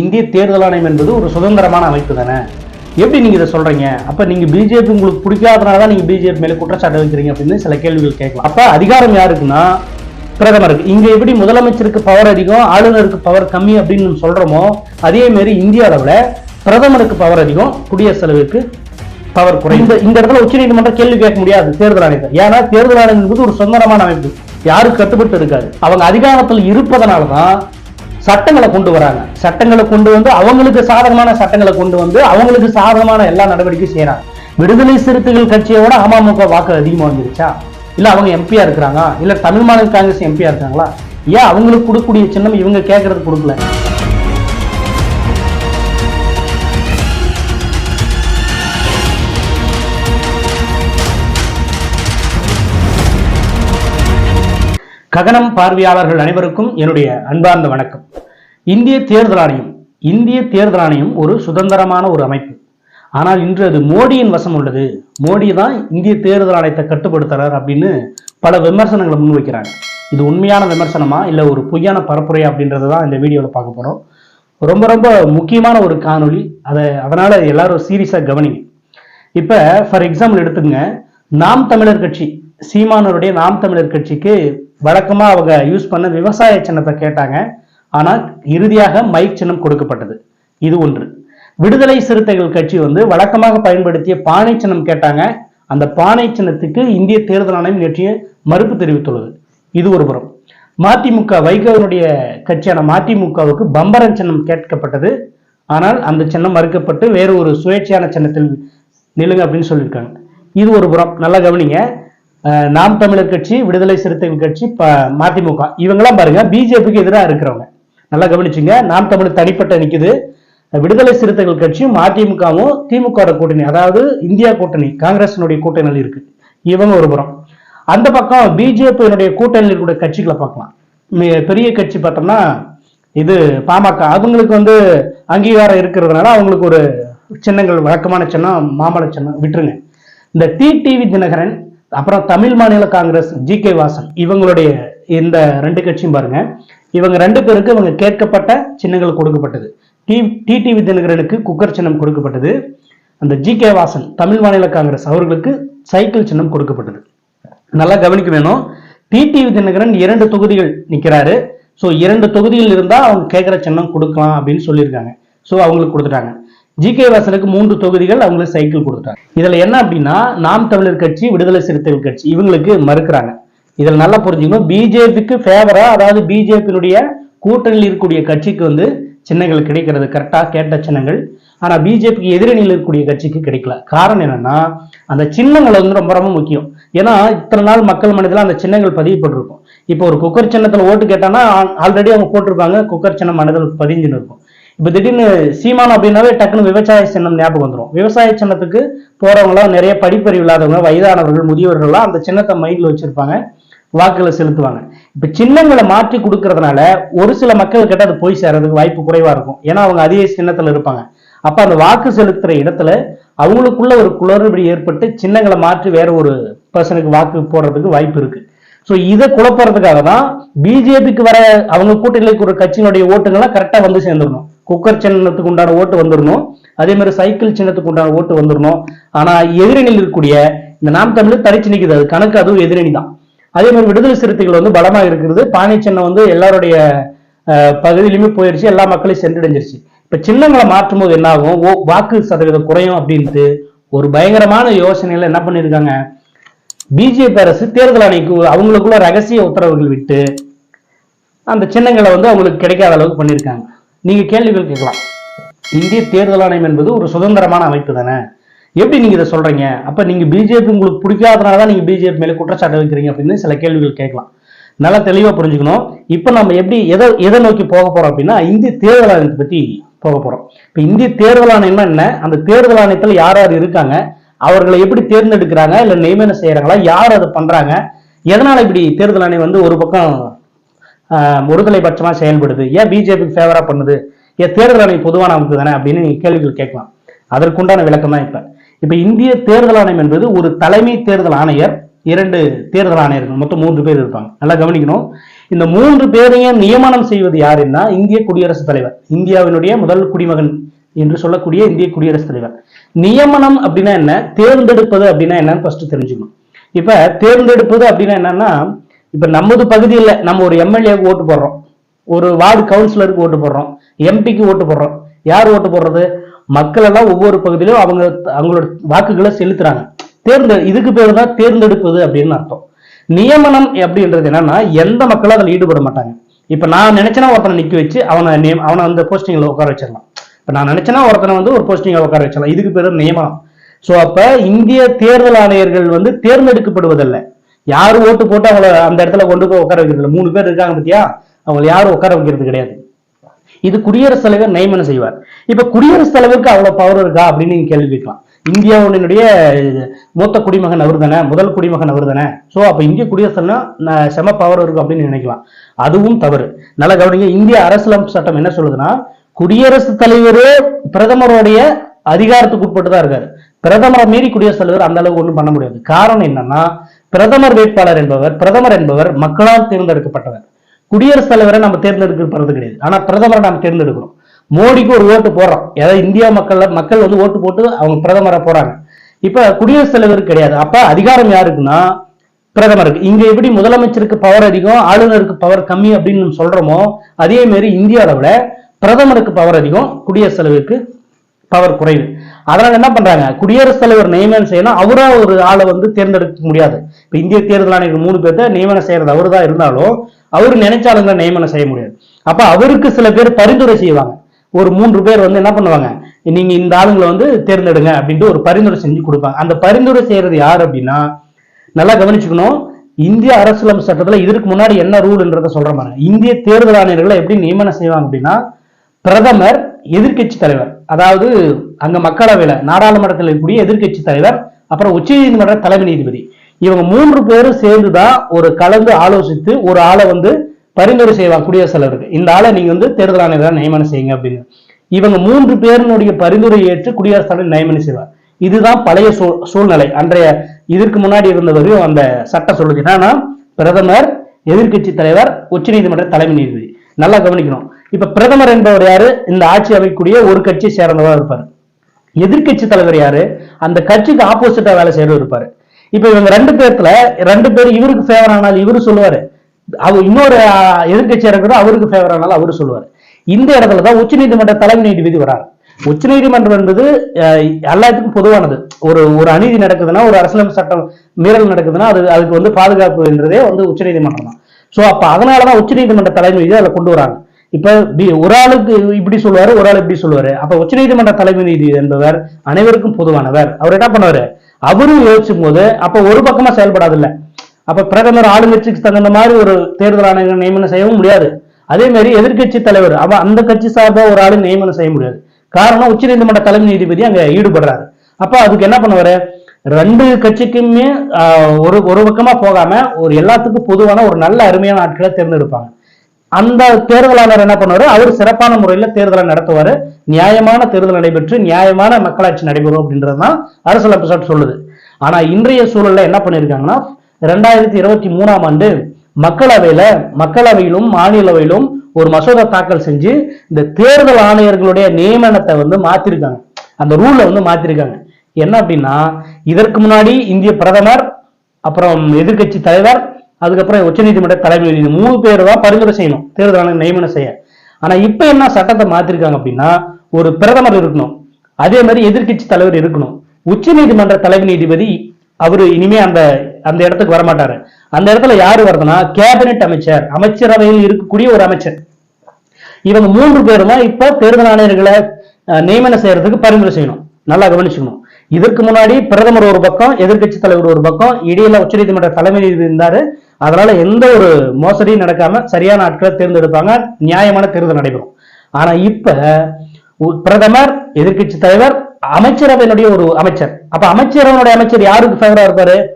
இந்திய தேர்தல் ஆணையம் என்பது ஒரு சுதந்திரமான அமைப்பு தானே? எப்படி நீங்க இதை சொல்றீங்க? அப்ப நீங்க பிஜேபி உங்களுக்கு பிடிக்காதனால தான் நீங்க பிஜேபி மேல குற்றச்சாட்டு வைக்கிறீங்க அப்படின்னு சில கேள்விகள் கேட்கலாம். அப்போ அதிகாரம் யாருக்குன்னா பிரதமருக்கு. இங்க எப்படி முதலமைச்சருக்கு பவர் அதிகம் ஆளுநருக்கு பவர் கம்மி அப்படின்னு நம்ம சொல்றோமோ அதே மாதிரி இந்திய அளவுல பிரதமருக்கு பவர் அதிகம் குடியரசு தலைவருக்கு பவர் குறையும் இந்த இந்த இடத்துல உச்சநீதிமன்றம் கேள்வி கேட்க முடியாது தேர்தல் ஆணையத்தை. ஏன்னா தேர்தல் ஆணையம் என்பது ஒரு சுதந்திரமான அமைப்பு. யாருக்கு கட்டுப்பட்டு இருக்காது. அவங்க அதிகாரத்தில் இருப்பதனால தான் சட்டங்களை கொண்டு வராங்க. சட்டங்களை கொண்டு வந்து அவங்களுக்கு சாதகமான சட்டங்களை கொண்டு வந்து அவங்களுக்கு சாதகமான எல்லா நடவடிக்கையும் செய்யறாங்க. விடுதலை சிறுத்தைகள் கட்சியோட அமமுக வாக்கு அதிகமா வந்துருச்சா? இல்ல அவங்க எம்பியா இருக்கிறாங்க? இல்ல தமிழ் மாநில காங்கிரஸ் எம்பியா இருக்காங்களா? ஏன் அவங்களுக்கு கொடுக்கக்கூடிய சின்னம் இவங்க கேட்கறது கொடுக்கல? ககனம் பார்வையாளர்கள் அனைவருக்கும் என்னுடைய அன்பார்ந்த வணக்கம். இந்திய தேர்தல் ஆணையம் இந்திய தேர்தல் ஆணையம் ஒரு சுதந்திரமான ஒரு அமைப்பு. ஆனால் இன்று அது மோடியின் வசம் உள்ளது. மோடி தான் இந்திய தேர்தல் ஆணையத்தை கட்டுப்படுத்துறார் அப்படின்னு பல விமர்சனங்களை முன்வைக்கிறாங்க இது உண்மையான விமர்சனமா இல்லை ஒரு பொய்யான பரப்புரையா அப்படின்றத தான் இந்த வீடியோவில் பார்க்க போகிறோம் ரொம்ப ரொம்ப முக்கியமான ஒரு காணொளி. அதை அதனால் எல்லாரும் சீரியஸாக கவனிங்க. இப்போ ஃபார் எக்ஸாம்பிள் எடுத்துங்க நாம் தமிழர் கட்சி சீமானருடைய நாம் தமிழர் கட்சிக்கு வழக்கமாக அவங்க யூஸ் பண்ண விவசாய சின்னத்தை கேட்டாங்க. ஆனால் இறுதியாக மைக் சின்னம் கொடுக்கப்பட்டது. இது ஒன்று. விடுதலை சிறுத்தைகள் கட்சி வந்து வழக்கமாக பயன்படுத்திய பானை சின்னம் கேட்டாங்க. அந்த பானை சின்னத்துக்கு இந்திய தேர்தல் ஆணையம் நேற்றைய மறுப்பு தெரிவித்துள்ளது. இது ஒரு புறம். மதிமுக வைகவனுடைய கட்சியான மதிமுகவுக்கு பம்பரன் சின்னம் கேட்கப்பட்டது. ஆனால் அந்த சின்னம் மறுக்கப்பட்டு வேறு ஒரு சுயேட்சையான சின்னத்தில் நிலுங்க அப்படின்னு சொல்லியிருக்காங்க. இது ஒரு புறம். நல்லா கவனிங்க. நாம் தமிழர் கட்சி விடுதலை சிறுத்தைகள் கட்சி ப மதிமுக. இவங்கெல்லாம் பாருங்க பிஜேபிக்கு எதிராக இருக்கிறவங்க. நல்லா கவனிச்சுங்க நாம் தமிழர் தனிப்பட்ட நிற்குது விடுதலை சிறுத்தைகள் கட்சியும் மதிமுகவும் திமுக கூட்டணி அதாவது இந்தியா கூட்டணி காங்கிரஸினுடைய கூட்டணியில் இருக்கு. இவங்க ஒரு புறம். அந்த பக்கம் பிஜேபியினுடைய கூட்டணியில் இருக்கக்கூடிய கட்சிகளை பார்க்கலாம். பெரிய கட்சி பார்த்தோம்னா இது பாமக. அவங்களுக்கு வந்து அங்கீகாரம் இருக்கிறதுனால அவங்களுக்கு ஒரு சின்னங்கள் வழக்கமான சின்னம் மாமலை சின்னம் விட்டுருங்க. இந்த டி டிவி தினகரன் அப்புறம் தமிழ் மாநில காங்கிரஸ் ஜி கே வாசன் இவங்களுடைய இந்த ரெண்டு கட்சியும் பாருங்க. இவங்க ரெண்டு பேருக்கு இவங்க கேட்கப்பட்ட சின்னங்கள் கொடுக்கப்பட்டது. டி டிடிவி தினகரனுக்கு குக்கர் சின்னம் கொடுக்கப்பட்டது. அந்த ஜி கே வாசன் தமிழ் மாநில காங்கிரஸ் அவர்களுக்கு சைக்கிள் சின்னம் கொடுக்கப்பட்டது. நல்லா கவனிக்க வேணும். டிடிவி தினகரன் இரண்டு தொகுதிகள் நிற்கிறாரு ஸோ இரண்டு தொகுதியில் இருந்தால் அவங்க கேட்குற சின்னம் கொடுக்கலாம் அப்படின்னு சொல்லியிருக்காங்க. ஸோ அவங்களுக்கு கொடுத்துட்டாங்க. ஜி கே வாசனுக்கு மூன்று தொகுதிகள் அவங்களுக்கு சைக்கிள் கொடுத்துட்டாங்க. இதுல என்ன அப்படின்னா நாம் தமிழர் கட்சி விடுதலை சிறுத்தைகள் கட்சி இவங்களுக்கு மறுக்கிறாங்க. இதில் நல்லா புரிஞ்சுக்கணும். பிஜேபிக்கு ஃபேவரா அதாவது பிஜேபியினுடைய கூட்டணியில் இருக்கக்கூடிய கட்சிக்கு வந்து சின்னங்கள் கிடைக்கிறது. கரெக்டாக கேட்ட சின்னங்கள். ஆனால் பிஜேபிக்கு எதிரணியில் இருக்கக்கூடிய கட்சிக்கு கிடைக்கல. காரணம் என்னன்னா அந்த சின்னங்கள் வந்து ரொம்ப ரொம்ப முக்கியம். ஏன்னா இத்தனை நாள் மக்கள் மனதில் அந்த சின்னங்கள் பதியப்பட்டிருக்கும். இப்போ ஒரு குக்கர் சின்னத்தில் ஓட்டு கேட்டானா ஆல்ரெடி அவங்க போட்டிருப்பாங்க. குக்கர் சின்னம் மனதில் பதிஞ்சுன்னு இருக்கும். இப்போ திடீர்னு சீமான் அப்படின்னாவே டக்குன்னு விவசாய சின்னம் ஞாபகம் வந்துடும் விவசாய சின்னத்துக்கு போறவங்களாம் நிறைய படிப்பறிவு இல்லாதவங்க வயதானவர்கள் முதியவர்கள்லாம் அந்த சின்னத்தை மைண்ட்ல வச்சிருப்பாங்க. வாக்குகளை செலுத்துவாங்க. இப்ப சின்னங்களை மாற்றி கொடுக்கறதுனால ஒரு சில மக்கள் கிட்ட அது போய் சேர்றதுக்கு வாய்ப்பு குறைவா இருக்கும். ஏன்னா அவங்க அதே சின்னத்துல இருப்பாங்க. அப்ப அந்த வாக்கு செலுத்துற இடத்துல அவங்களுக்குள்ள ஒரு குளறுபடி ஏற்பட்டு சின்னங்களை மாற்றி வேற ஒரு பர்சனுக்கு வாக்கு போடுறதுக்கு வாய்ப்பு இருக்கு. ஸோ இதை குழப்பறதுக்காக தான் பிஜேபிக்கு வர அவங்க கூட்டணிக்கு ஒரு கட்சியினுடைய ஓட்டுங்கள்லாம் கரெக்டாக வந்து சேர்ந்துடணும். குக்கர் சின்னத்துக்கு உண்டான ஓட்டு வந்துடணும் அதே மாதிரி சைக்கிள் சின்னத்துக்கு உண்டான ஓட்டு வந்துடணும் ஆனா எதிரணியில் இருக்கக்கூடிய இந்த நாம் தமிழ் தனிச்சு நிக்குது அது கணக்கு அதுவும் எதிரணி தான். அதே மாதிரி விடுதலை சிறுத்தைகள் வந்து பலமா இருக்கிறது பானை சின்னம் வந்து எல்லாருடைய பகுதியிலுமே போயிருச்சு. எல்லா மக்களையும் சென்றடைஞ்சிருச்சு. இப்ப சின்னங்களை மாற்றும் போது என்ன ஆகும் ஓ, வாக்கு சதவீதம் குறையும் அப்படின்ட்டு ஒரு பயங்கரமான யோசனையில என்ன பண்ணிருக்காங்க? பிஜேபி அரசு தேர்தல் ஆணைக்கு அவங்களுக்குள்ள ரகசிய உத்தரவுகள் விட்டு அந்த சின்னங்களை வந்து அவங்களுக்கு கிடைக்காத அளவுக்கு பண்ணியிருக்காங்க நீங்க கேள்விகள் கேட்கலாம். இந்திய தேர்தல் ஆணையம் என்பது ஒரு சுதந்திரமான அமைப்பு தானே? எப்படி நீங்க இதை சொல்றீங்க? அப்போ நீங்க பிஜேபி உங்களுக்கு பிடிக்காதனால தான் நீங்கள் பிஜேபி மேலே குற்றச்சாட்டு வைக்கிறீங்க அப்படின்னு சில கேள்விகள் கேட்கலாம். நல்லா தெளிவாக புரிஞ்சுக்கணும். இப்போ நம்ம எப்படி எதை எதை நோக்கி போக போறோம் அப்படின்னா இந்திய தேர்தல் ஆணையத்தை பற்றி போக போகிறோம் இப்போ இந்திய தேர்தல் ஆணையம்னா என்ன அந்த தேர்தல் ஆணையத்தில் யார் யார் இருக்காங்க? அவர்களை எப்படி தேர்ந்தெடுக்கிறாங்க? இல்லை நியமனம் செய்கிறாங்களா யார் அதை பண்ணுறாங்க எதனால் இப்படி தேர்தல் ஆணையம் வந்து ஒரு பக்கம் ஆஹ், ஒருதலை பட்சமா செயல்படுது. ஏன் பிஜேபிக்கு ஃபேவராக பண்ணுது? ஏன் தேர்தல் ஆணையம் பொதுவான அமைப்பு தானே அப்படின்னு கேள்விகள் கேட்கலாம். அதற்குண்டான விளக்கம் தான் இப்போ. இப்ப இந்திய தேர்தல் ஆணையம் என்பது ஒரு தலைமை தேர்தல் ஆணையர் இரண்டு தேர்தல் ஆணையர்கள் மொத்தம் மூன்று பேர் இருப்பாங்க. நல்லா கவனிக்கணும். இந்த மூன்று பேரையும் நியமனம் செய்வது யாருன்னா இந்திய குடியரசுத் தலைவர் இந்தியாவினுடைய முதல் குடிமகன் என்று சொல்லக்கூடிய இந்திய குடியரசுத் தலைவர். நியமனம் அப்படின்னா என்ன? தேர்ந்தெடுப்பது அப்படின்னா என்னன்னு ஃபர்ஸ்ட் தெரிஞ்சுக்கணும். இப்ப தேர்ந்தெடுப்பது அப்படின்னா என்னன்னா இப்ப நமது பகுதியில் நம்ம ஒரு எம்எல்ஏக்கு ஓட்டு போடுறோம். ஒரு வார்டு கவுன்சிலருக்கு ஓட்டு போடுறோம். எம்பிக்கு ஓட்டு போடுறோம். யார் ஓட்டு போடுறது? மக்கள் எல்லாம் ஒவ்வொரு பகுதியிலும் அவங்க அவங்களோட வாக்குகளை செலுத்துறாங்க. தேர்ந்து இதுக்கு பேர் தான் தேர்ந்தெடுப்பது அப்படின்னு அர்த்தம். நியமனம் அப்படின்றது என்னன்னா எந்த மக்களும் அதில் ஈடுபட மாட்டாங்க. இப்ப நான் நினைச்சேன்னா ஒருத்தனை நிக்க வச்சு அவனை நியம் அவனை அந்த போஸ்டிங்ல உட்கார வச்சிடலாம். இப்ப நான் நினைச்சேன்னா ஒருத்தனை வந்து ஒரு போஸ்டிங்ல உட்கார வச்சிடலாம். இதுக்கு பேர் நியமனம். சோ அப்ப இந்திய தேர்தல் ஆணையர்கள் வந்து தேர்ந்தெடுக்கப்படுவதில்லை. யார் ஓட்டு போட்டு அவங்கள அந்த இடத்துல கொண்டு போய் உட்கார வைக்கிறது இல்லை மூணு பேர் இருக்காங்க பத்தியா? அவங்களை யாரும் உட்கார வைக்கிறது கிடையாது. இது குடியரசுத் தலைவர் நியமனம் செய்வார்? இப்ப குடியரசுத் தலைவருக்கு அவ்வளவு பவர் இருக்கா அப்படின்னு நீங்க கேள்வி கேட்கலாம். இந்தியாவுடைய மூத்த குடிமகன் அவர் தானே முதல் குடிமகன் அவர் தானே. சோ அப்ப இந்திய குடியரசு தலைவர் செம பவர் இருக்கும் அப்படின்னு நினைக்கலாம். அதுவும் தவறு. நல்லா கவனிங்க இந்திய அரசியலமைப்பு சட்டம் என்ன சொல்லுதுன்னா குடியரசுத் தலைவரே பிரதமருடைய அதிகாரத்துக்கு உட்பட்டு தான் இருக்காரு. பிரதமரை மீறி குடியரசுத் தலைவர் அந்த அளவுக்கு ஒன்றும் பண்ண முடியாது. காரணம் என்னன்னா பிரதமர் வேட்பாளர் என்பவர் பிரதமர் என்பவர் மக்களால் தேர்ந்தெடுக்கப்பட்டவர். குடியரசுத் தலைவரை நம்ம தேர்ந்தெடுக்கப்படுறது கிடையாது. ஆனா பிரதமரை நம்ம தேர்ந்தெடுக்கிறோம். மோடிக்கு ஒரு ஓட்டு போடுறோம். ஏதாவது இந்தியா மக்கள் மக்கள் வந்து ஓட்டு போட்டு அவங்க பிரதமரை போறாங்க. இப்ப குடியரசுத் தலைவர் கிடையாது. அப்ப அதிகாரம் யாருக்குன்னா பிரதமருக்கு. இங்க எப்படி முதலமைச்சருக்கு பவர் அதிகம் ஆளுநருக்கு பவர் கம்மி அப்படின்னு நம்ம சொல்றோமோ அதே மாதிரி இந்திய அளவுல பிரதமருக்கு பவர் அதிகம் குடியரசுத் தலைவருக்கு பவர் குறைவு. அதனால என்ன பண்றாங்க? குடியரசுத் தலைவர் நியமனம் செய்யணும். அவரா ஒரு ஆளை வந்து தேர்ந்தெடுக்க முடியாது. இப்ப இந்திய தேர்தல் ஆணையர் மூணு பேர்த்த நியமனம் செய்யறது அவரு தான் இருந்தாலும் அவர் நினைச்சாலுங்க நியமனம் செய்ய முடியாது. அப்ப அவருக்கு சில பேர் பரிந்துரை செய்வாங்க. ஒரு மூன்று பேர் வந்து என்ன பண்ணுவாங்க? நீங்க இந்த ஆளுங்களை வந்து தேர்ந்தெடுங்க அப்படின்ட்டு ஒரு பரிந்துரை செஞ்சு கொடுப்பாங்க. அந்த பரிந்துரை செய்யறது யார் அப்படின்னா நல்லா கவனிச்சுக்கணும். இந்திய அரசியலமைப்பு சட்டத்துல இதற்கு முன்னாடி என்ன ரூல்ன்றத சொல்ற மாதிரி இந்திய தேர்தல் ஆணையர்களை எப்படி நியமனம் செய்வாங்க அப்படின்னா பிரதமர் எதிர்க்கட்சி தலைவர் அதாவது அங்க மக்களவையில நாடாளுமன்றத்தில் இருக்கக்கூடிய எதிர்க்கட்சி தலைவர் அப்புறம் உச்சநீதிமன்ற தலைமை நீதிபதி. இவங்க மூன்று பேரும் சேர்ந்துதான் ஒரு கலந்து ஆலோசித்து ஒரு ஆளை வந்து பரிந்துரை செய்வாங்க குடியரசுத் தலைவருக்கு இந்த ஆளை நீங்க வந்து தேர்தல் ஆணையராக நியமனம் செய்யுங்க அப்படின்னு. இவங்க மூன்று பேரினுடைய பரிந்துரை ஏற்று குடியரசுத் தலைவர் நியமனம் செய்வார். இதுதான் பழைய சூழ்நிலை. அன்றைய இதற்கு முன்னாடி இருந்த வரையும் அந்த சட்டம் சொல்லுது என்னன்னா பிரதமர் எதிர்க்கட்சி தலைவர் உச்சநீதிமன்ற தலைமை நீதிபதி. நல்லா கவனிக்கணும். இப்ப பிரதமர் என்பவர் யாரு? இந்த ஆட்சி அமைக்கக்கூடிய ஒரு கட்சியை சேர்ந்தவரா இருப்பார். எதிர்க்கட்சி தலைவர் யாரு? அந்த கட்சிக்கு ஆப்போசிட்டா வேலை செய்யறவர் இருப்பாரு. இப்ப இவங்க ரெண்டு பேர்த்துல ரெண்டு பேர் இவருக்கு ஃபேவர் ஆனால் இவரு சொல்லுவாரு. அவர் இன்னொரு ஆஹ், இருக்கிறோம் அவருக்கு ஃபேவர் ஆனாலும் அவரு சொல்லுவாரு. இந்த இடத்துல தான் உச்சநீதிமன்ற தலைமை நீதிபதி வராரு. உச்சநீதிமன்றம் என்பது எல்லாத்துக்கும் பொதுவானது. ஒரு ஒரு அநீதி நடக்குதுன்னா ஒரு அரசியலமைப்பு சட்டம் மீறல் நடக்குதுன்னா அது அதுக்கு வந்து பாதுகாப்பு என்றதே வந்து உச்சநீதிமன்றம் தான். சோ அப்ப அதனாலதான் உச்சநீதிமன்ற தலைமை நீதி அதில் கொண்டு வராங்க. இப்ப ஒரு ஆளுக்கு இப்படி சொல்லுவாரு ஒரு ஆள் இப்படி சொல்லுவாரு. அப்ப உச்சநீதிமன்ற தலைமை நீதி என்பவர் அனைவருக்கும் பொதுவானவர். அவர் என்ன பண்ணுவாரு? அவரும் யோசிக்கும் போது அப்ப ஒரு பக்கமா செயல்படாது இல்ல அப்ப பிரதமர் ஆளுங்கட்சிக்கு தகுந்த மாதிரி ஒரு தேர்தல் ஆணையர் நியமனம் செய்யவும் முடியாது. அதே மாதிரி எதிர்க்கட்சி தலைவர் அவ அந்த கட்சி சார்பா ஒரு ஆளு நியமனம் செய்ய முடியாது. காரணம் உச்சநீதிமன்ற தலைமை நீதிபதி அங்க ஈடுபடுறாரு. அப்ப அதுக்கு என்ன பண்ணுவாரு? ரெண்டு கட்சிக்குமே ஆஹ், ஒரு ஒரு பக்கமா போகாம ஒரு எல்லாத்துக்கும் பொதுவான ஒரு நல்ல அருமையான ஆட்களை தேர்ந்தெடுப்பாங்க. அந்த தேர்தலாளர் என்ன பண்ணுவாரு? அவர் சிறப்பான முறையில தேர்தலை நடத்துவாரு. நியாயமான தேர்தல் நடைபெற்று நியாயமான மக்களாட்சி நடைபெறும் அப்படின்றதுதான் அரசியலமைப்பு சட்டம் சொல்லுது. ஆனா இன்றைய சூழல்ல என்ன பண்ணிருக்காங்கன்னா ரெண்டாயிரத்தி இருபத்தி மூணாம் ஆண்டு மக்களவையில மக்களவையிலும் மாநிலவையிலும் ஒரு மசோதா தாக்கல் செஞ்சு இந்த தேர்தல் ஆணையர்களுடைய நியமனத்தை வந்து மாத்திருக்காங்க. அந்த ரூலை வந்து மாத்திருக்காங்க. என்ன அப்படின்னா இதற்கு முன்னாடி இந்திய பிரதமர் அப்புறம் எதிர்க்கட்சி தலைவர் அதுக்கப்புறம் உச்சநீதிமன்ற தலைமை நீதி. மூணு பேர் தான் பரிந்துரை செய்யணும். தேர்தல் ஆணையம் நியமனம் செய்ய. ஆனா இப்ப என்ன சட்டத்தை மாத்திருக்காங்க அப்படின்னா ஒரு பிரதமர் இருக்கணும். அதே மாதிரி எதிர்க்கட்சி தலைவர் இருக்கணும். உச்சநீதிமன்ற தலைமை நீதிபதி அவர் இனிமே அந்த அந்த இடத்துக்கு வரமாட்டாரு. அந்த இடத்துல யாரு வருதுன்னா கேபினெட் அமைச்சர் அமைச்சரவையில் இருக்கக்கூடிய ஒரு அமைச்சர். இவங்க மூன்று பேரும் தான் இப்ப தேர்தல் ஆணையர்களை நியமனம் செய்யறதுக்கு பரிந்துரை செய்யணும். நல்லா கவனிச்சுக்கணும். இதற்கு முன்னாடி பிரதமர் ஒரு பக்கம் எதிர்க்கட்சி தலைவர் ஒரு பக்கம் இடையில உச்சநீதிமன்ற தலைமை நீதிபதி இருந்தாரு. அதனால எந்த ஒரு மோசடியும் நடக்காம சரியான ஆட்களை தேர்ந்தெடுப்பாங்க. நியாயமான தேர்தல் நடைபெறும். ஆனா இப்ப உ- பிரதமர் எதிர்க்கட்சி தலைவர் அமைச்சரவையினுடைய ஒரு அமைச்சர். அப்ப அமைச்சரவனுடைய அமைச்சர் யாருக்கு ஃபேவரா இருப்பாரு?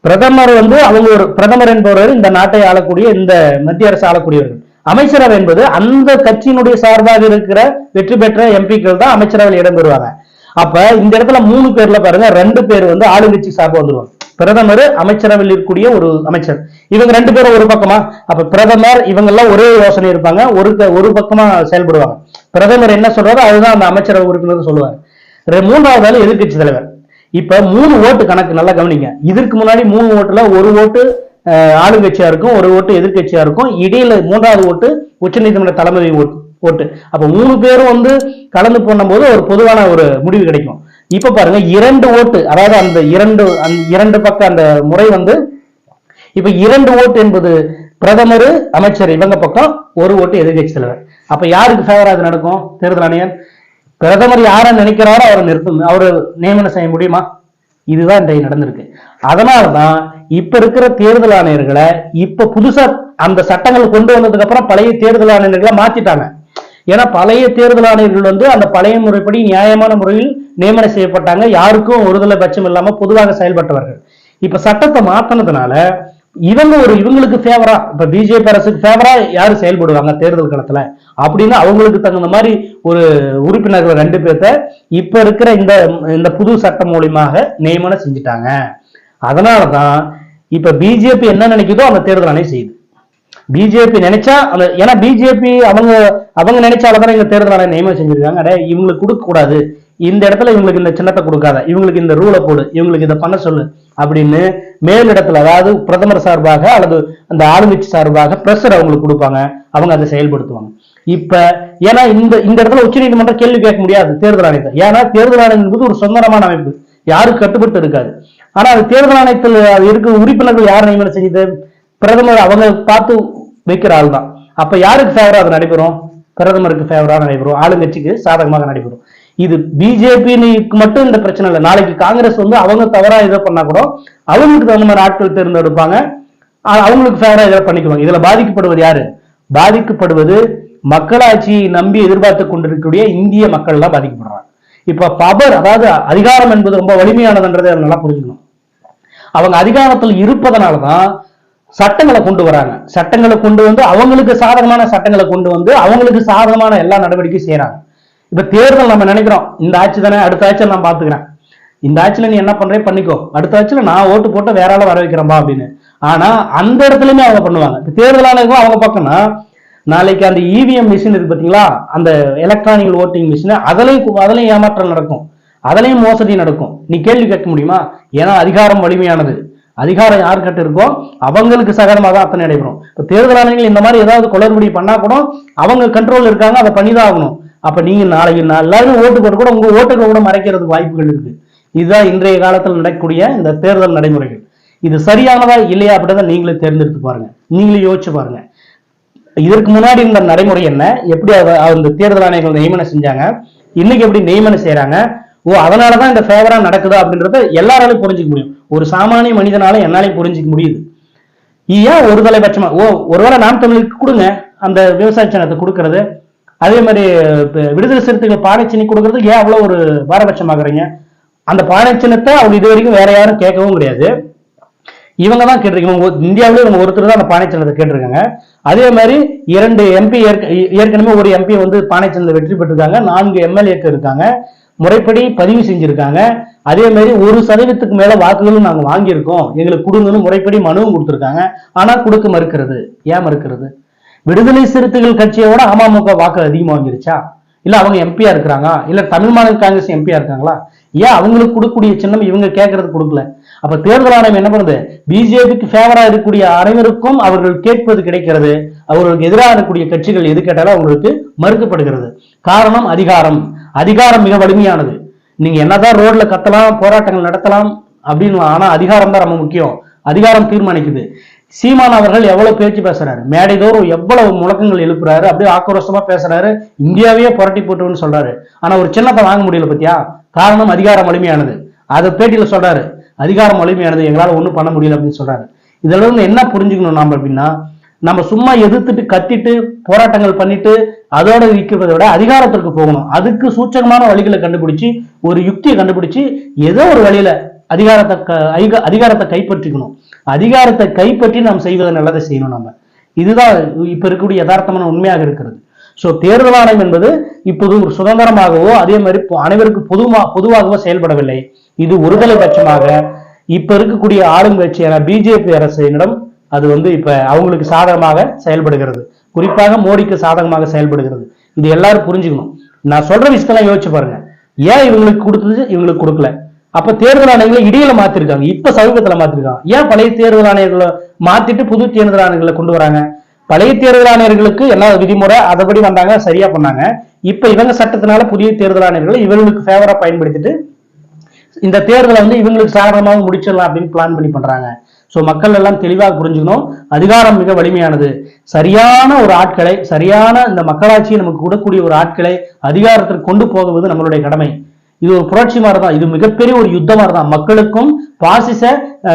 பிரதமர் வந்து அவங்க ஒரு பிரதமர் என்பவர் இந்த நாட்டை ஆளக்கூடிய இந்த மத்திய அரசு ஆளக்கூடியவர்கள். அமைச்சரவை என்பது அந்த கட்சியினுடைய சார்பாக இருக்கிற வெற்றி பெற்ற எம்பிக்கள் தான் அமைச்சரவையில் இடம்பெறுவாங்க அப்ப இந்த இடத்துல மூணு பேர்ல பாருங்க ரெண்டு பேர் வந்து ஆளுங்கட்சி சார்பாக வந்துருவாங்க. பிரதமர் அமைச்சரவையில் இருக்கக்கூடிய ஒரு அமைச்சர். இவங்க ரெண்டு பேரும் ஒரு பக்கமா? அப்ப பிரதமர் இவங்க எல்லாம் ஒரே யோசனை இருப்பாங்க. ஒரு ஒரு பக்கமா செயல்படுவாங்க. பிரதமர் என்ன சொல்றாரோ அதுதான் அந்த அமைச்சரவை உறுப்பினர் சொல்லுவார். ரெ- மூன்றாவது ஆள் எதிர்க்கட்சி தலைவர். இப்ப மூணு ஓட்டு கணக்கு நல்லா கவனிங்க. இதற்கு முன்னாடி மூணு ஓட்டுல ஒரு ஓட்டு ஆளுங்கட்சியா இருக்கும் ஒரு ஓட்டு எதிர்கட்சியா இருக்கும். இடையில மூன்றாவது ஓட்டு உச்சநீதிமன்ற தலைமை ஓட்டு ஓட்டு. அப்ப மூணு பேரும் வந்து கலந்து போடும்போது ஒரு பொதுவான ஒரு முடிவு கிடைக்கும். இப்ப பாருங்க இரண்டு ஓட்டு அதாவது அந்த இரண்டு அந்த இரண்டு பக்கம் அந்த முறை வந்து இப்ப இரண்டு ஓட்டு என்பது பிரதமர் அமைச்சர் இவங்க பக்கம் ஒரு ஓட்டு எதிர்கட்சி தலைவர். அப்ப யாருக்கு ஃபேவரா அது நடக்கும்? தேர்தல் ஆணையர். பிரதமர் யாரை நினைக்கிறாரோ அவரை நிறுத்தும் அவரை நியமனம் செய்ய முடியுமா? இதுதான் இன்றைய நடந்திருக்கு. அதனாலதான் இப்ப இருக்கிற தேர்தல் ஆணையர்களை இப்ப புதுசா அந்த சட்டங்கள் கொண்டு வந்ததுக்கு அப்புறம் பழைய தேர்தல் ஆணையர்களை மாத்திட்டாங்க. ஏன்னா பழைய தேர்தல் ஆணையர்கள் வந்து அந்த பழைய முறைப்படி நியாயமான முறையில் நியமனம் செய்யப்பட்டாங்க. யாருக்கும் ஒருதலை பட்சம் இல்லாம பொதுவாக செயல்பட்டவர்கள். இப்ப சட்டத்தை மாத்தினதுனால இவங்க ஒரு இவங்களுக்கு ஃபேவரா இப்ப பிஜேபி அரசுக்கு ஃபேவரா யாரு செயல்படுவாங்க தேர்தல் களத்துல? அப்படின்னு அவங்களுக்கு தகுந்த மாதிரி ஒரு உறுப்பினர்கள் ரெண்டு பேர்த்த இப்ப இருக்கிற இந்த இந்த புது சட்டம் மூலியமாக நியமனம் செஞ்சுட்டாங்க. அதனாலதான் இப்ப பிஜேபி என்ன நினைக்குதோ அந்த தேர்தல் ஆணையம் செய்யுது. பிஜேபி நினைச்சா அந்த ஏன்னா பிஜேபி அவங்க அவங்க நினைச்சாலதான் இங்க தேர்தல் ஆணையம் நியமனம் செஞ்சிருக்காங்க. அடே இவங்களுக்கு கொடுக்க கூடாது இந்த இடத்துல இவங்களுக்கு இந்த சின்னத்தை கொடுக்காத இவங்களுக்கு இந்த ரூலை போடு இவங்களுக்கு இதை பண்ண சொல்லு அப்படின்னு மேலிடத்துல அதாவது பிரதமர் சார்பாக அல்லது அந்த ஆளுங்கட்சி சார்பாக பிரஷர் அவங்களுக்கு கொடுப்பாங்க. அவங்க அதை செயல்படுத்துவாங்க. இப்ப ஏன்னா இந்த இந்த இடத்துல உச்சநீதிமன்றம் கேள்வி கேட்க முடியாது தேர்தல் ஆணையத்தை. ஏன்னா தேர்தல் ஆணையம் என்பது ஒரு சொந்தமான அமைப்பு. யாருக்கு கட்டுப்பட்டு இருக்காது. ஆனா அது தேர்தல் ஆணையத்தில் இருக்க உறுப்பினர்கள் யார் நியமனம் செஞ்சது பிரதமர் அவங்க பார்த்து வைக்கிற ஆள் தான் அப்ப யாருக்கு ஃபேவரா அது நடைபெறும்? பிரதமருக்கு ஃபேவரா நடைபெறும். ஆளுங்கட்சிக்கு சாதகமாக நடைபெறும். இது பிஜேபிக்கு மட்டும் இந்த பிரச்சனை இல்லை. நாளைக்கு காங்கிரஸ் வந்து அவங்க தவறா இதை பண்ணா கூட அவங்களுக்கு தகுந்த மாதிரி ஆட்கள் தேர்ந்தெடுப்பாங்க. அவங்களுக்கு ஃபேவரா இதை பண்ணிக்குவாங்க. இதுல பாதிக்கப்படுவது யாரு? பாதிக்கப்படுவது மக்களாட்சியை நம்பி எதிர்பார்த்து கொண்டிருக்கக்கூடிய இந்திய மக்கள் தான் பாதிக்கப்படுறாங்க. இப்ப பவர் அதாவது அதிகாரம் என்பது ரொம்ப வலிமையானதுன்றதை நல்லா புரிஞ்சுக்கணும். அவங்க அதிகாரத்தில் இருப்பதனாலதான் சட்டங்களை கொண்டு வராங்க. சட்டங்களை கொண்டு வந்து அவங்களுக்கு சாதகமான சட்டங்களை கொண்டு வந்து அவங்களுக்கு சாதகமான எல்லா நடவடிக்கையும் செய்யறாங்க. இப்ப தேர்தல் நம்ம நினைக்கிறோம். இந்த ஆட்சி தானே அடுத்த ஆட்சியில் நான் பாத்துக்கிறேன் இந்த ஆட்சியில நீ என்ன பண்றே பண்ணிக்கோ. அடுத்த ஆட்சியில நான் ஓட்டு போட்டு வேற ஆள வர வைக்கிறேன்பா அப்படின்னு. ஆனா அந்த இடத்துலயுமே அவங்க பண்ணுவாங்க. இப்ப தேர்தல் ஆணையம் அவங்க பக்கம்னா நாளைக்கு அந்த இவிஎம் மிஷின் இருக்கு பாத்தீங்களா? அந்த எலக்ட்ரானிக் ஓட்டிங் மிஷின் அதுலயும் அதுலயும் ஏமாற்றம் நடக்கும். அதுலயும் மோசடி நடக்கும். நீ கேள்வி கேட்க முடியுமா? ஏன்னா அதிகாரம் வலிமையானது. அதிகாரம் யார்கிட்ட இருக்கோ அவங்களுக்கு சகலமாக தான் அத்தனை நடைபெறும். இப்போ தேர்தல் ஆணையங்கள் இந்த மாதிரி ஏதாவது குளறுபடி பண்ணா கூட அவங்க கண்ட்ரோல் இருக்காங்க அதை பண்ணி தான் ஆகணும். அப்ப நீங்க நாளைக்கு நான் ஓட்டு போட்டு கூட உங்க ஓட்டுகளை கூட மறைக்கிறதுக்கு வாய்ப்புகள் இருக்கு. இதுதான் இன்றைய காலத்தில் நடக்கக்கூடிய இந்த தேர்தல் நடைமுறைகள். இது சரியானதா இல்லையா அப்படின்றத நீங்களே தேர்ந்தெடுத்து பாருங்க. நீங்களே யோசிச்சு பாருங்க. இதற்கு முன்னாடி இந்த நடைமுறை என்ன? எப்படி அவ- அந்த தேர்தல் ஆணையர்கள் நியமனம் செஞ்சாங்க? இன்னைக்கு எப்படி நியமனம் செய்யறாங்க ஓ அதனாலதான் இந்த ஃபேவரா நடக்குதா அப்படின்றத எல்லாராலையும் புரிஞ்சுக்க முடியும். ஒரு சாமானிய மனிதனால என்னாலையும் புரிஞ்சுக்க முடியுது. ஏன் ஒரு தலைபட்சமா ஓ ஒருவேளை நாம் தமிழுக்கு கொடுங்க. அந்த விவசாய சனத்தை கொடுக்கறது. அதே மாதிரி விடுதலை சிறுத்தைகள் பானைச்சின்னி கொடுக்கறது ஏன் அவ்வளோ ஒரு பாரபட்சமாகறீங்க? அந்த பானை சின்னத்தை அவங்க இது வரைக்கும் வேற யாரும் கேட்கவும் கிடையாது. இவங்க தான் கேட்டிருக்காங்க. ஒரு- இந்தியாவிலே இவங்க ஒருத்தர் தான் அந்த பானைச்சலத்தை கேட்டிருக்காங்க. அதே மாதிரி இரண்டு எம்பி ஏற்கனவே ஒரு எம்பி வந்து பானைச்சலில் வெற்றி பெற்றிருக்காங்க. நான்கு எம்எல்ஏக்கள் இருக்காங்க. முறைப்படி பதிவு செஞ்சிருக்காங்க. அதே மாதிரி ஒரு சதவீதத்துக்கு மேல வாக்குகளும் நாங்கள் வாங்கியிருக்கோம். எங்களுக்கு கொடுங்கன்னு முறைப்படி மனுவும் கொடுத்துருக்காங்க. ஆனால் கொடுக்க மறுக்கிறது. ஏன் மறுக்கிறது? விடுதலை சிறுத்தைகள் விட அமமுக வாக்கு அதிகமா வாங்கிருச்சா இல்ல அவங்க எம்பியா இருக்கிறாங்க? இல்ல தமிழ் மாநில காங்கிரஸ் எம்பியா இருக்காங்களா? ஏன் அவங்களுக்கு கொடுக்கக்கூடிய சின்னம் இவங்க கேட்கறது கொடுக்கல? அப்ப தேர்தல் ஆணையம் என்ன பண்ணுது? பிஜேபிக்கு ஃபேவரா இருக்கக்கூடிய அனைவருக்கும் அவர்கள் கேட்பது கிடைக்கிறது. அவர்களுக்கு எதிராக இருக்கக்கூடிய கட்சிகள் எது கேட்டாலும் அவங்களுக்கு மறுக்கப்படுகிறது. காரணம் அதிகாரம். அதிகாரம் மிக வலிமையானது. நீங்க என்னதான் ரோட்ல கத்தலாம் போராட்டங்கள் நடத்தலாம் அப்படின்னு ஆனா அதிகாரம் தான் ரொம்ப முக்கியம். அதிகாரம் தீர்மானிக்குது. சீமான் அவர்கள் எவ்வளவு பேச்சு பேசுறாரு? மேடைதோறும் எவ்வளவு முழக்கங்கள் எழுப்புறாரு? அப்படியே ஆக்ரோஷமா பேசுறாரு. இந்தியாவையே புரட்டி போட்டுன்னு சொல்றாரு. ஆனா ஒரு சின்னத்தை வாங்க முடியல பத்தியா? காரணம் அதிகாரம் வலிமையானது அதை பேட்டியில சொல்றாரு. அதிகாரம் வலிமையானது எங்களால ஒண்ணும் பண்ண முடியல அப்படின்னு சொல்றாரு. இதுல இருந்து என்ன புரிஞ்சுக்கணும் நாம அப்படின்னா நம்ம சும்மா எதிர்த்துட்டு கத்திட்டு போராட்டங்கள் பண்ணிட்டு அதோட விற்கிறத விட அதிகாரத்திற்கு போகணும். அதுக்கு சூச்சகமான வழிகளை கண்டுபிடிச்சு ஒரு யுக்தியை கண்டுபிடிச்சு ஏதோ ஒரு வழியில அதிகாரத்தை க- அதிகாரத்தை கைப்பற்றிக்கணும். அதிகாரத்தை கைப்பற்றி நாம் செய்வதை நல்லதை செய்யணும் நம்ம. இதுதான் இப்ப இருக்கக்கூடிய யதார்த்தமான உண்மையாக இருக்கிறது. ஸோ தேர்தல் ஆணையம் என்பது இப்போது ஒரு சுதந்திரமாகவோ அதே மாதிரி பொ- அனைவருக்கும் பொதுவா பொதுவாகவோ செயல்படவில்லை. இது ஒருதலை பட்சமாக இப்ப இருக்கக்கூடிய ஆளுங்கட்சியான பிஜேபி அரசினிடம் அது வந்து இப்ப அவங்களுக்கு சாதகமாக செயல்படுகிறது. குறிப்பாக மோடிக்கு சாதகமாக செயல்படுகிறது. இது எல்லாரும் புரிஞ்சுக்கணும். நான் சொல்ற விஷயத்தெல்லாம் யோசிச்சு பாருங்க. ஏன் இவங்களுக்கு கொடுத்தது இவங்களுக்கு கொடுக்கல? அப்ப தேர்தல் ஆணையங்களை இடையில மாத்திருக்காங்க. இப்ப சமீபத்துல மாத்திருக்காங்க. ஏன் பழைய தேர்தல் ஆணையர்களை மாத்திட்டு புது தேர்தல் ஆணையர்களை கொண்டு வராங்க? பழைய தேர்தல் ஆணையர்களுக்கு எல்லா விதிமுறை அதபடி வந்தாங்க சரியா பண்ணாங்க. இப்ப இவங்க சட்டத்தினால புதிய தேர்தல் ஆணையர்களை இவங்களுக்கு ஃபேவரா பயன்படுத்திட்டு இந்த தேர்தலை வந்து இவங்களுக்கு சாதகமாக முடிச்சிடலாம் அப்படின்னு பிளான் பண்ணி பண்றாங்க. ஸோ மக்கள் எல்லாம் தெளிவாக புரிஞ்சுக்கணும். அதிகாரம் மிக வலிமையானது. சரியான ஒரு ஆட்களை சரியான இந்த மக்களாட்சியை நமக்கு கொடுக்கக்கூடிய ஒரு ஆட்களை அதிகாரத்திற்கு கொண்டு போகுவது நம்மளுடைய கடமை. இது ஒரு புரட்சி மாதிரி தான் இது மிகப்பெரிய ஒரு யுத்தம் மாதிரி தான் மக்களுக்கும் பாசிச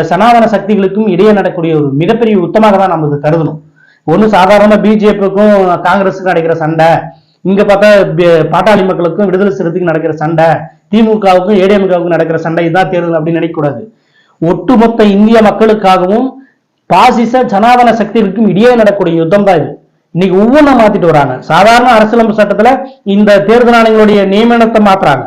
சனாதன சக்திகளுக்கும் இடையே நடக்கக்கூடிய ஒரு மிகப்பெரிய யுத்தமாக தான் நமக்கு கருதணும். ஒன்றும் சாதாரண பிஜேபிக்கும் காங்கிரஸுக்கும் நடக்கிற சண்டை. இங்க பார்த்தா பாட்டாளி மக்களுக்கும் விடுதலை சிறுத்தைக்கும் நடக்கிற சண்டை. திமுகவுக்கும் ஏடிஎம்காவுக்கும் நடக்கிற சண்டை. இதுதான் தேர்தல் அப்படின்னு நினைக்கக்கூடாது. ஒட்டுமொத்த இந்திய மக்களுக்காகவும் பாசிச ஜனாதன சக்திகளுக்கும் இடையே நடக்கக்கூடிய யுத்தம் தான் இது. இன்னைக்கு ஒவ்வொன்றா மாத்திட்டு வராங்க. சாதாரண அரசியலமைப்பு சட்டத்துல இந்த தேர்தல் ஆணையங்களுடைய நியமனத்தை மாத்துறாங்க.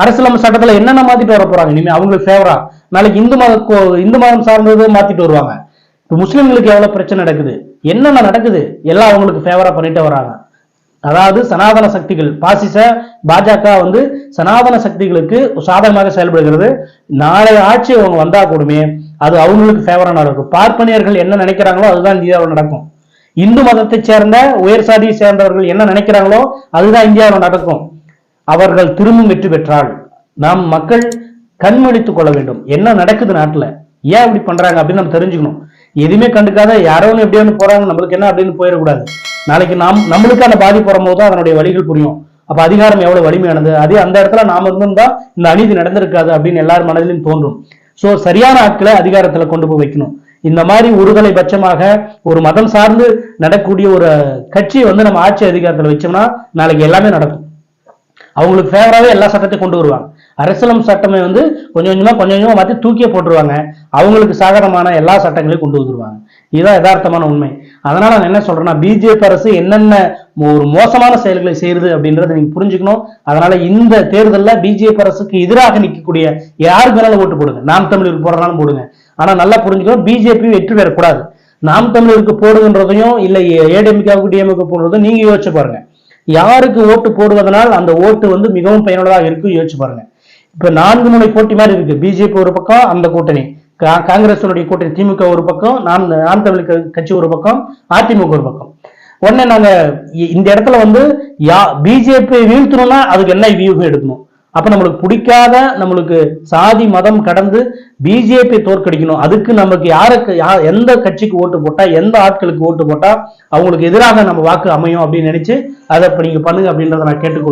அரசியலமைப்பு சட்டத்துல என்னென்ன மாத்திட்டு வர போறாங்க? இனிமே அவங்களுக்கு ஃபேவரா நாளைக்கு இந்து மத கோ- இந்து மதம் சார்ந்தது மாத்திட்டு வருவாங்க. இப்ப முஸ்லிம்களுக்கு எவ்வளவு பிரச்சனை நடக்குது? என்னென்ன நடக்குது? எல்லாம் அவங்களுக்கு ஃபேவரா பண்ணிட்டு வராங்க. அதாவது சனாதன சக்திகள் பாசிச பாஜக வந்து சனாதன சக்திகளுக்கு சாதகமாக செயல்படுகிறது. நாளை ஆட்சி அவங்க வந்தா கூடமே அது அவங்களுக்கு ஃபேவரான இருக்கும் பார்ப்பனியர்கள் என்ன நினைக்கிறாங்களோ அதுதான் இந்தியாவில் நடக்கும். இந்து மதத்தை சேர்ந்த உயர் சாதியை சேர்ந்தவர்கள் என்ன நினைக்கிறாங்களோ அதுதான் இந்தியாவில் நடக்கும். அவர்கள் திரும்பும் வெற்றி பெற்றால் நாம் மக்கள் கண்மணித்துக் கொள்ள வேண்டும். என்ன நடக்குது நாட்டுல? ஏன் இப்படி பண்றாங்க அப்படின்னு நம்ம தெரிஞ்சுக்கணும். எதுவுமே கண்டுக்காத யாரோ ஒன்று எப்படியோ போறாங்க. நம்மளுக்கு என்ன அப்படின்னு போயிடக்கூடாது. நாளைக்கு நாம் நம்மளுக்கான பாதிப்பு வரும்போது தான் அதனுடைய வழிகள் புரியும். அப்ப அதிகாரம் எவ்வளவு வலிமையானது? அதே அந்த இடத்துல நாம இருந்திருந்தா இந்த அநீதி நடந்திருக்காது அப்படின்னு எல்லார் மனதிலும் தோன்றும். சோ சரியான ஆட்களை அதிகாரத்துல கொண்டு போய் வைக்கணும். இந்த மாதிரி ஒருதலை பட்சமாக ஒரு மதம் சார்ந்து நடக்கக்கூடிய ஒரு கட்சியை வந்து நம்ம ஆட்சி அதிகாரத்துல வச்சோம்னா நாளைக்கு எல்லாமே நடக்கும். அவங்களுக்கு ஃபேவராகவே எல்லா சட்டத்தையும் கொண்டு வருவாங்க. அரசியலம் சட்டமே வந்து கொஞ்சம் கொஞ்சமாக கொஞ்சம் கொஞ்சமாக மாற்றி தூக்கியே போட்டுருவாங்க. அவங்களுக்கு சாதகமான எல்லா சட்டங்களையும் கொண்டு வந்துருவாங்க. இதுதான் யதார்த்தமான உண்மை. அதனால் நான் என்ன சொல்கிறேன்னா பிஜேபி அரசு என்னென்ன ஒரு மோசமான செயல்களை செய்யுது அப்படின்றத நீங்கள் புரிஞ்சுக்கணும். அதனால் இந்த தேர்தலில் பிஜேபி அரசுக்கு எதிராக நிற்கக்கூடிய யாருக்கு வேணாலும் ஓட்டு போடுங்க. நாம் தமிழருக்கு போடுறதுனாலும் போடுங்க. ஆனால் நல்லா புரிஞ்சுக்கணும் பிஜேபி வெற்றி பெறக்கூடாது. நாம் தமிழருக்கு போடுங்கன்றதையும் இல்லை ஏடிஎம்கேவுக்கு டிஎம்கே போடுறதும் நீங்கள் யோசிச்சு பாருங்க. யாருக்கு ஓட்டு போடுவதனால் அந்த ஓட்டு வந்து மிகவும் பயனுள்ளதாக இருக்கும் யோசிச்சு பாருங்க. இப்ப நான்கு முனை போட்டி மாதிரி இருக்கு. பிஜேபி ஒரு பக்கம் அந்த கூட்டணி. கா- கூட்டணி திமுக ஒரு பக்கம் நாம் நாம் தமிழ் க- கட்சி ஒரு பக்கம் அதிமுக ஒரு பக்கம். உடனே நாங்க இ- இந்த இடத்துல வந்து யா பிஜேபி வீழ்த்தணும்னா அதுக்கு என்ன வியூகம் எடுக்கணும்? அப்ப நம்மளுக்கு பிடிக்காத நம்மளுக்கு சாதி மதம் கடந்து பிஜேபி தோற்கடிக்கணும். அதுக்கு நமக்கு யாருக்கு யா- எந்த கட்சிக்கு ஓட்டு போட்டா எந்த ஆட்களுக்கு ஓட்டு போட்டா அவங்களுக்கு எதிராக நம்ம வாக்கு அமையும் அப்படின்னு நினைச்சு அதை இப்ப நீங்க பண்ணுங்க அப்படின்றத நான் கேட்டுக்கொள்